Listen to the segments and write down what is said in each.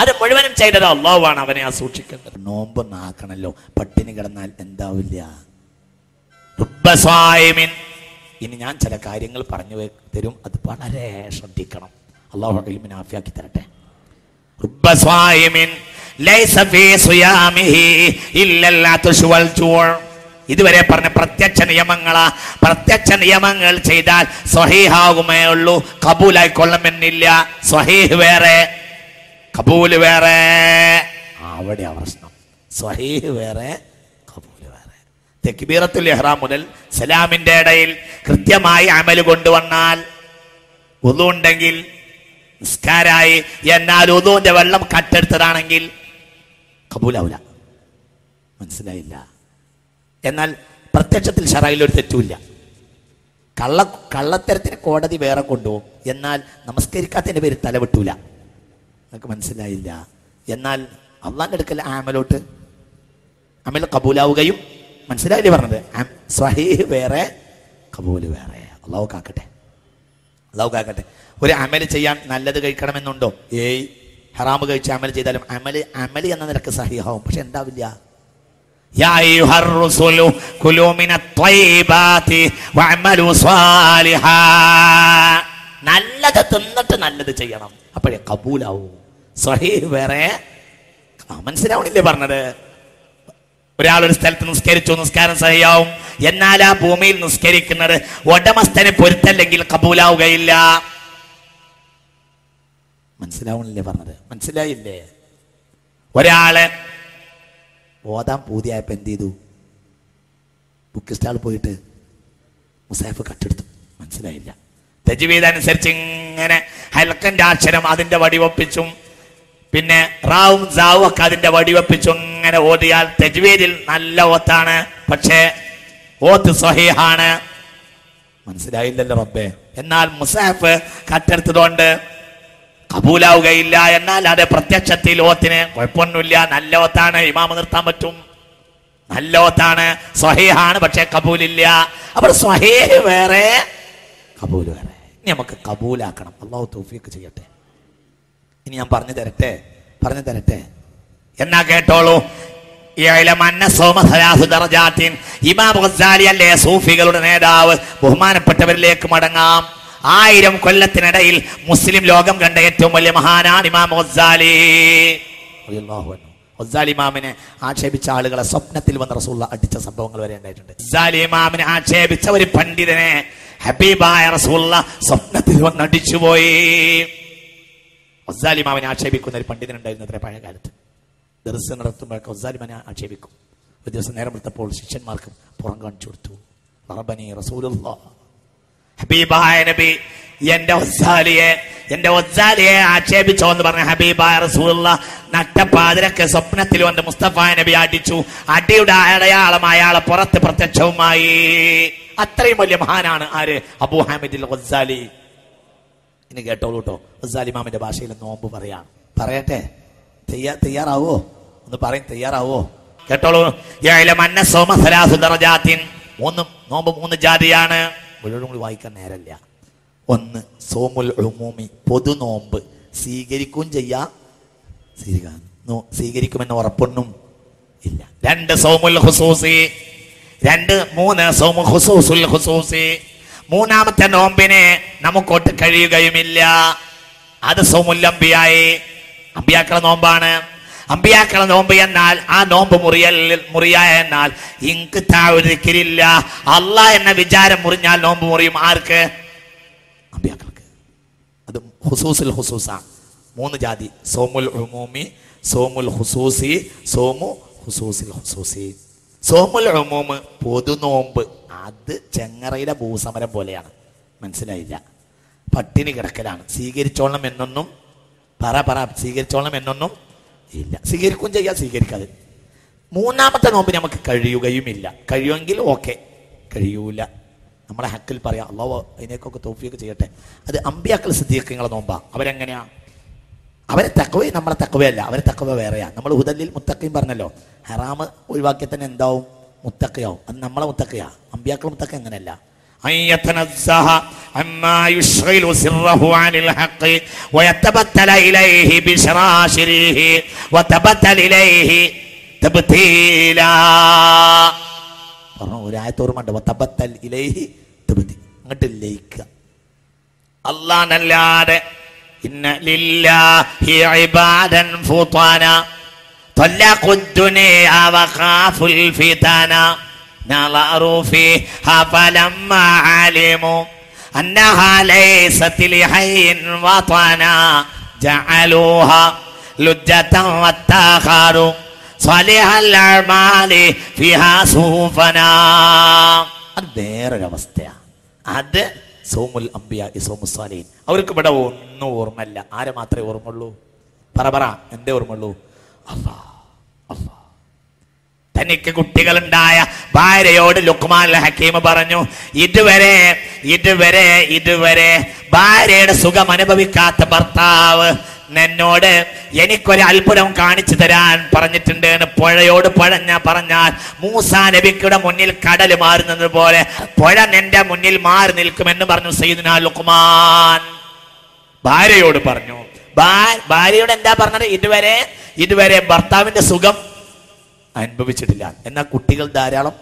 അത് മുഴുവനും ചെയ്തത് അള്ളാവാണ് അവനെ ആ സൂക്ഷിക്കേണ്ടത് നോമ്പൊന്നാക്കണല്ലോ പട്ടിണി കിടന്നാൽ എന്താവില്ല. ഇനി ഞാൻ ചില കാര്യങ്ങൾ പറഞ്ഞു തരും അത് വളരെ ശ്രദ്ധിക്കണം. അള്ളാഹു ആഫിയാക്കി തരട്ടെ. ലൈസ ഫീ സിയാമിഹി ഇല്ലൽ അത്ശ് വൽ ജൂഅ്. ഇതുവരെ പറഞ്ഞ പ്രത്യക്ഷ നിയമങ്ങളാ. പ്രത്യക്ഷ നിയമങ്ങൾ ചെയ്താൽ സ്വഹീഹാകുമേ ഉള്ളൂ. കബൂലായി കൊള്ളമെന്നില്ല സ്വഹീഹ് വേറെ. കബൂൽ വേറെ. അവിടെ പ്രശ്നം. സ്വഹീഹ് വേറെ കബൂൽ വേറെ. തെക്ബീറത്തുൽ ഇഹ്റാം മുതൽ സലാമിന്റെ ഇടയിൽ കൃത്യമായി അമൽ കൊണ്ടുവന്നാൽ ഉണ്ടെങ്കിൽ നിസ്കാരായി. എന്നാൽ ഉദുവിന്റെ വെള്ളം കട്ടെടുത്തതാണെങ്കിൽ കബൂലാവൂല. മനസ്സിലായില്ല. എന്നാൽ പ്രത്യക്ഷത്തിൽ ഷറയിൽ ഒരു തെറ്റുമില്ല. കള്ള കള്ളത്തരത്തിന് കോടതി വേറെ കൊണ്ടുപോകും. എന്നാൽ നമസ്കരിക്കാത്തതിന്റെ പേര് തലവിട്ടൂല നിങ്ങൾക്ക് മനസ്സിലായില്ല. എന്നാൽ അള്ളാന്റെ അടുക്കൽ ആമലോട്ട് അമൽ കബൂലാവുകയും മനസ്സിലായില്ലേ പറഞ്ഞത്? സ്വഹീഹ് വേറെ കബൂൽ വേറെ. അള്ളാഹു കാക്കട്ടെ. അള്ളാഹു കാക്കട്ടെ. ഒരു അമൽ ചെയ്യാൻ നല്ലത് കഴിക്കണമെന്നുണ്ടോ? ഏയ്. ഹറാമ് കഴിച്ച് അമൽ ചെയ്താലും അമൽ അമൽ എന്ന നിരക്ക് സഹിഹാവും. പക്ഷെ എന്താവില്ല? يا أيها الرسل كلوا من الطيبات واعملوا صالحا നല്ലത് തിന്നിട്ട് നല്ലത് ചെയ്യണം അപ്പോഴേ കബൂലാവൂ സ്വഹീഹ് വേറെ ആ, മനസ്സിലാവണില്ലേ പറഞ്ഞത് ഒരാൾ ഒരു സ്ഥലത്ത് നിസ്കരിച്ചു നിസ്കാരം സഹിയാവും എന്നാൽ ആ ഭൂമിയിൽ നിസ്കരിക്കുന്നത് ഉടമസ്ഥന് പൊരുത്തല്ലെങ്കിൽ കബൂലാവുകയില്ല മനസ്സിലാവണില്ലേ പറഞ്ഞത് മനസ്സിലായില്ലേ ഒരാള് ഓതാൻ പൂതിയായപ്പോൾ എന്ത് ചെയ്തു? ബുക്ക് സ്റ്റാൾ പോയിട്ട് മുസാഫ് കട്ടെടുത്തു. മനസ്സിലായില്ല. തജ്വീദ് അനുസരിച്ച് ഇങ്ങനെ ഹൽക്കന്റെ അക്ഷരം അതിന്റെ വടിവൊപ്പിച്ചും പിന്നെ റാവും സാവും ഒക്കെ അതിന്റെ വടിവൊപ്പിച്ചും ഇങ്ങനെ ഓതിയാൽ തജ്വീദിൽ നല്ല ഓത്താണ്. പക്ഷേ ഓത്ത് സ്വഹീഹാണ് മനസ്സിലായില്ലല്ലോ റബ്ബേ. എന്നാൽ മുസാഫ് കട്ടെടുത്തതുകൊണ്ട് കബൂലാവുകയില്ല എന്നാൽ അത് പ്രത്യക്ഷത്തിൽ ഓത്തിന് കുഴപ്പമൊന്നുമില്ല. നല്ല ഓത്താണ് ഇമാമ നിർത്താൻ പറ്റും. നല്ല ഓത്താണ് സ്വഹീഹാണ് പക്ഷെ കബൂലില്ല. അപ്പോൾ സ്വഹീഹ് വേറെ കബൂൽ വേറെ. ഇനി നമുക്ക് കബൂലാക്കണം. അള്ളാഹു തൗഫീഖ് ചെയ്യട്ടെ. ഇനി ഞാൻ പറഞ്ഞു തരട്ടെ പറഞ്ഞു തരട്ടെ. എന്നാ കേട്ടോളൂ. ഇമാം ഗസാലി അല്ലേ സൂഫികളുടെ നേതാവ്. ബഹുമാനപ്പെട്ടവരിലേക്ക് മടങ്ങാം. ആയിരം കൊല്ലത്തിനിടയിൽ മുസ്ലിം ലോകം കണ്ട ഏറ്റവും വലിയ മഹാനാണ് ഇമാം ഒസാലി ഇമാമിനെ ആക്ഷേപിച്ച ആളുകളെ സ്വപ്നത്തിൽ വന്ന റസൂള്ള അടിച്ച സംഭവങ്ങൾ വരെ ഉണ്ടായിട്ടുണ്ട്. ഇമാമിനെ ആക്ഷേപിച്ച ഒരു പണ്ഡിതനെ ഹബീബായ റസൂള്ള സ്വപ്നത്തിൽ വന്ന് അടിച്ചുപോയി ഒസാലിമാവിനെ ആക്ഷേപിക്കുന്ന ഒരു പണ്ഡിതനുണ്ടായിരുന്നു അത്ര പഴയ കാലത്ത്. ദർസ് നടത്തുമ്പോഴൊക്കെ ഒസാലിമാനെ ആക്ഷേപിക്കും. ഒരു ദിവസം നേരം എടുത്തപ്പോൾ ശിഷ്യന്മാർക്ക് പുറം കാണിച്ചു കൊടുത്തു. റബനി റസൂലുള്ളാ. ഹബീബായ നബി എന്റെ ഒസാലിയെ എന്റെ ഒസാലിയെ ആക്ഷേപിച്ചോ എന്ന് പറഞ്ഞ ഹബീബായ റസൂലുള്ള നട്ടപ്പാതിരക്ക് സ്വപ്നത്തിൽ വന്ന് മുസ്തഫ നബി അടിച്ചു. അടിയുടെ അടയാളം അയാളെ പുറത്ത് പ്രത്യക്ഷവുമായി. അത്രയും വലിയ മഹാനാണ് ആര്? അബൂ ഒസാലി ഇനി കേട്ടോളൂ കേട്ടോ ഗസാലിമാമിന്റെ ഭാഷയിൽ നോമ്പ് പറയാം. പറയട്ടെ. തയ്യാ തയ്യാറാവോ? ഒന്ന് പറയും തയ്യാറാവോ? കേട്ടോളൂ. മൂന്ന് നോമ്പ് മൂന്ന് ജാതിയാണ്. മുഴുവൻ വായിക്കാൻ നേരല്ല. ഒന്ന് സോമുൽ ഉമൂമി പൊതു നോമ്പ് സ്വീകരിക്കുകയും ചെയ്യാം. സ്വീകരിക്കുമെന്ന് ഉറപ്പൊന്നും ഇല്ല. രണ്ട് സോമുൽ ഹുസൂസി രണ്ട് മൂന്ന് സോമു ഹുസൂസുൽ ഹുസൂസി മൂന്നാമത്തെ നോമ്പിനെ നമുക്കൊട്ട് കഴിയുകയുമില്ല. അത് സോമുല്ലംബിയായി അമ്പിയാക്കളെ നോമ്പാണ്. അമ്പിയാക്കളെ നോമ്പ് എന്നാൽ ആ നോമ്പ് മുറിയൽ മുറിയ എന്നാൽ ഇങ്ക് താവരിക്കില്ല അല്ല എന്ന വിചാരം മുറിഞ്ഞാൽ നോമ്പ് മുറിയും ആർക്ക്? അമ്പിയാക്കൾക്ക്. അത് ഹുസൂസിൽ ഹുസൂസ. മൂന്ന് ജാതി. സോമുൽ ഉമൂമി സോമുൽ ഹുസൂസി സോമു ഹുസൂസിൽ ഹുസൂസി. സോമുൽ പൊതു നോമ്പ്. അത് ചെങ്ങറയിലെ ഭൂസമരം പോലെയാണ്. മനസ്സിലായില്ല. പട്ടിണി കിടക്കലാണ്. സ്വീകരിച്ചോളണം എന്നൊന്നും പറ പറ സ്വീകരിച്ചോളണം എന്നൊന്നും ഇല്ല. സ്വീകരിക്കും ചെയ്യാം സ്വീകരിക്കാതെ. മൂന്നാമത്തെ നോമ്പ് നമുക്ക് കഴിയുകയുമില്ല. കഴിയുമെങ്കിൽ ഓക്കെ. കഴിയൂല. നമ്മളെ ഹക്കിൽ പറയാം അള്ളാഹ് അതിനേക്കൊക്കെ തോഫിയൊക്കെ ചെയ്യട്ടെ. അത് അമ്പിയാക്കൾ സിദ്ദീഖങ്ങളെ നോമ്പാ. അവരെങ്ങനെയാ? അവരെ തക്കവേ നമ്മളെ തക്കവയല്ല അവരെ തക്കവ വേറെയാ. നമ്മൾ ഹുദല്ലിൽ മുത്തക്കയും പറഞ്ഞല്ലോ ഹറാമ് ഒഴിവാക്കിയ തന്നെ എന്താവും? മുത്തക്കയാവും അത് നമ്മളെ മുത്തക്കയാ അമ്പിയാക്കൾ മുത്തക്ക എങ്ങനെയല്ല പറഞ്ഞു ഒരായത്തോർമ്മണ്ട് അങ്ങോട്ട് ലയിക്കുക. അല്ലാന്നല്ലാതെ ഇന്ന ലില്ലാഹി ഇബാദൻ ഫുതാന طلقوا الدنيا وخافوا الفتنة نظروا فيها فلما علموا أنها ليست لحي وطنا جعلوها لجة واتخذوا صالح الأعمال فيها سوفنا അത് വേറൊരവസ്ഥയാണ് അത് സോമുൽ അംബിയ സോമു സാലീൻ അവർക്ക് ഇവിടെ ഒന്നും ഓർമ്മയില്ല ആരെ മാത്രമേ ഓർമ്മയുള്ളൂ പറ പറ എന്റെ ഓർമ്മയുള്ളൂ അല്ലാ അല്ലാ തനിക്ക് കുട്ടികളുണ്ടായ ഭാര്യയോട് ലുക്മാൻ ഹക്കീം പറഞ്ഞു ഇതുവരെ ഇതുവരെ ഇതുവരെ ഭാര്യയുടെ സുഖം അനുഭവിക്കാത്ത ഭർത്താവ് എന്നോട് എനിക്കൊരു അത്ഭുതം കാണിച്ചു തരാൻ പറഞ്ഞിട്ടുണ്ട് എന്ന് പുഴയോട് പഴഞ്ഞ പറഞ്ഞാൽ മൂസാ നബിക്കുടെ മുന്നിൽ കടൽ മാറുന്നത് പോലെ പുഴ നിന്റെ മുന്നിൽ മാറി നിൽക്കുമെന്ന് പറഞ്ഞു സയ്യിദ്ന ലുക്മാൻ. ഭാര്യയോട് പറഞ്ഞു ഭാര്യയോട് എന്താ പറഞ്ഞത്? ഇതുവരെ ഇതുവരെ ഭർത്താവിന്റെ സുഖം അനുഭവിച്ചിട്ടില്ല. എന്നാൽ കുട്ടികൾ ധാരാളം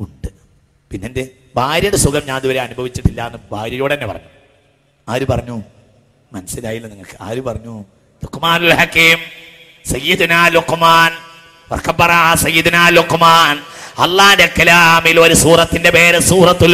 ഉണ്ട്. പിന്നെ എന്റെ ഭാര്യയുടെ സുഖം ഞാൻ ഇതുവരെ അനുഭവിച്ചിട്ടില്ല എന്ന് ഭാര്യയോട് തന്നെ പറഞ്ഞു. ആര് പറഞ്ഞു? മനസ്സിലായില്ല നിങ്ങൾക്ക്. ആര് പറഞ്ഞു? കലാമിൽ ഒരു സൂറത്തിന്റെ പേര് സൂറത്തു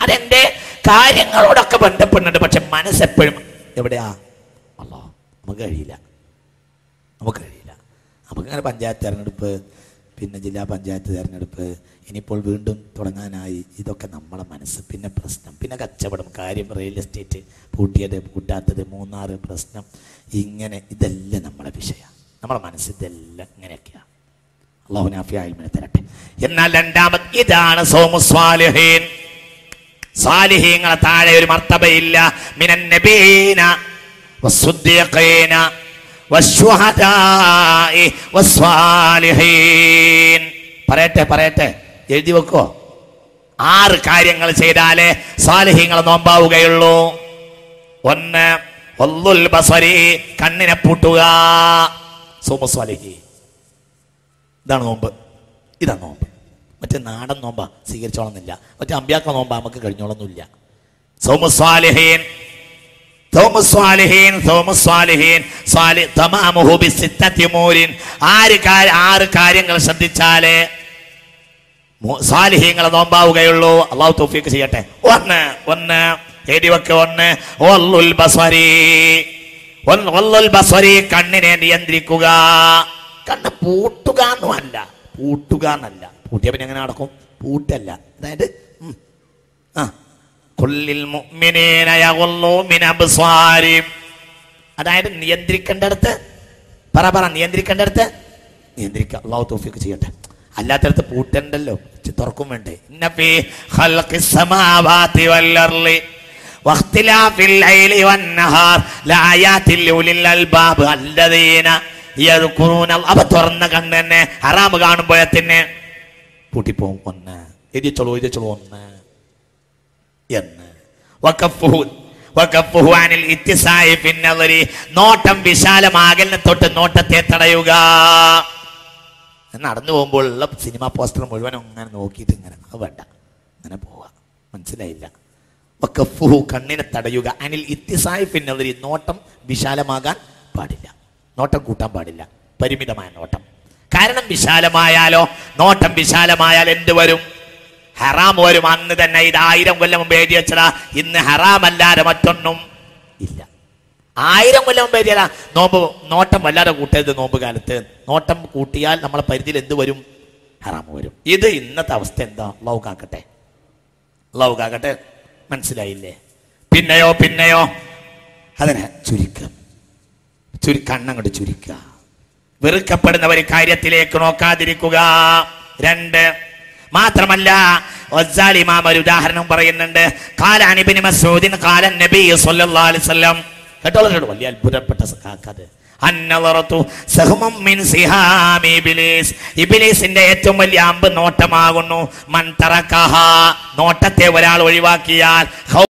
അതെന്റെ കാര്യങ്ങളോടൊക്കെ ബന്ധപ്പെടുന്നുണ്ട്. പക്ഷെ മനസ്സെപ്പോഴും എവിടെയാ? അല്ലോ നമുക്ക് കഴിയില്ല. നമുക്ക് കഴിയില്ല. നമുക്കങ്ങനെ പഞ്ചായത്ത് തെരഞ്ഞെടുപ്പ് പിന്നെ ജില്ലാ പഞ്ചായത്ത് തെരഞ്ഞെടുപ്പ് ഇനിയിപ്പോൾ വീണ്ടും തുടങ്ങാനായി ഇതൊക്കെ നമ്മളെ മനസ്സ്. പിന്നെ പ്രശ്നം പിന്നെ കച്ചവടം കാര്യം റിയൽ എസ്റ്റേറ്റ് പൂട്ടിയത് പൂട്ടാത്തത് മൂന്നാറ് പ്രശ്നം. ഇങ്ങനെ ഇതെല്ലാം നമ്മളെ വിഷയമാണ് നമ്മളെ മനസ്സ് ഇതെല്ലാം ഇങ്ങനെയൊക്കെയാണ് തരട്ടെ. എന്നാൽ രണ്ടാമത് ഇതാണ് സോമുസ്വാലിഹീൻ താഴെ ഒരു മർത്തബയില്ല. മിനൻ നബീന പറയട്ടെ പറയട്ടെ എഴുതി വെക്കോ. ആറ് കാര്യങ്ങൾ ചെയ്താലേ സാലിഹ്യങ്ങൾ നോമ്പാവുകയുള്ളൂ. ഒന്ന് ബസരി കണ്ണിനെ പൂട്ടുക. സോമസ്വാലിഹി ഇതാണ് നോമ്പ്. ഇതാണ് നോമ്പ്. മറ്റേ നാടൻ നോമ്പാ സ്വീകരിച്ചോളന്നില്ല. മറ്റേ അമ്പ്യാക്ക നോമ്പാ നമുക്ക് കഴിഞ്ഞോളൊന്നുമില്ല. സോമസ്വാലിഹീൻ മൂരിൻ ആറ് കാര്യങ്ങൾ ശ്രദ്ധിച്ചാലേ സാലിഹീങ്ങളെ നോമ്പാവുകയുള്ളൂ. അള്ളാഹു തൗഫീക്ക് ചെയ്യട്ടെ. ഒന്ന് ഒന്ന് എഴുതി വെക്ക ഒന്ന്. ഒല്ലുൽ ഒന്ന് ഒല്ലുൽ ബസ്വരി കണ്ണിനെ നിയന്ത്രിക്കുക. കണ്ണ് പൂട്ടുക എന്നുമല്ല പൂട്ടുക എന്നല്ല പൂട്ടിയ പിന്നെ എങ്ങനെ നടക്കും? പൂട്ടല്ല. അതായത് ആ. അതായത് നിയന്ത്രിക്കേണ്ടടുത്ത് പറ പറ നിയന്ത്രിക്കേണ്ടടുത്ത് നിയന്ത്രിക്കുക അള്ളാഹു തോഫിക്ക് ചെയ്യട്ടെ. അല്ലാത്തടത്ത് പൂട്ടണ്ടല്ലോ തുറക്കും വേണ്ടേ. അവ തുറന്ന കണ്ണ് തന്നെ ഹറാം കാണുമ്പോഴത്തിന് പൂട്ടിപ്പോവും ഒന്ന്. എഴുതിച്ചോളൂ എഴുതിച്ചോളൂ ഒന്ന്. എന്ന്. നോട്ടം വിശാലമാകലിനെ തൊട്ട് നോട്ടത്തെ തടയുക. നടന്നു പോകുമ്പോൾ ഉള്ള സിനിമ പോസ്റ്റർ മുഴുവൻ അങ്ങനെ നോക്കിയിട്ട് ഇങ്ങനെ അത് വേണ്ട. അങ്ങനെ പോവാ മനസ്സിലായില്ല. വഖഫുഹു കണ്ണിനെ തടയുക. അനിൽ ഇത്തിസായി പിന്നവരി നോട്ടം വിശാലമാകാൻ പാടില്ല. നോട്ടം കൂട്ടാൻ പാടില്ല. പരിമിതമായ നോട്ടം. കാരണം വിശാലമായാലോ നോട്ടം വിശാലമായാൽ എന്ത് വരും? ഹറാം വരും. അന്ന് തന്നെ ഇത് ആയിരം കൊല്ലം മുമ്പ് എഴുതി വെച്ചതാ. ഇന്ന് ഹറാമല്ലാതെ മറ്റൊന്നും ഇല്ല. ആയിരം കൊല്ലം മുമ്പ് എഴുതിയതാ. നോമ്പ് നോട്ടം വല്ലാതെ കൂട്ടരുത് നോമ്പ് കാലത്ത് നോട്ടം കൂട്ടിയാൽ നമ്മളെ പരിധിയിൽ എന്ത് വരും? ഹറാം വരും. ഇത് ഇന്നത്തെ അവസ്ഥ എന്താ? അള്ളാഹു കാക്കട്ടെ കാക്കട്ടെ മനസ്സിലായില്ലേ? പിന്നെയോ പിന്നെയോ? അതിനെ ചുരുക്കം ചുരു കണ്ണങ്ങോട്ട് ചുരുക്കുക. വെറുക്കപ്പെടുന്നവർ കാര്യത്തിലേക്ക് നോക്കാതിരിക്കുക. രണ്ട് മാത്രമല്ല ഇമാം ഒരു ഉദാഹരണം പറയുന്നുണ്ട്. കാലാൻ ഇബ്നു മസ്ഊദിൻ കാലൻ നബി സല്ലല്ലാഹു അലൈഹി വസല്ലം. കേട്ടോളൂ കേട്ടോ വലിയ അത്ഭുതപ്പെട്ട കാക്കത് ഇബിലീസിന്റെ ഏറ്റവും വലിയ അമ്പ് നോട്ടമാകുന്നു. മൻ തറക്കഹ നോട്ടത്തെ ഒരാൾ ഒഴിവാക്കിയാൽ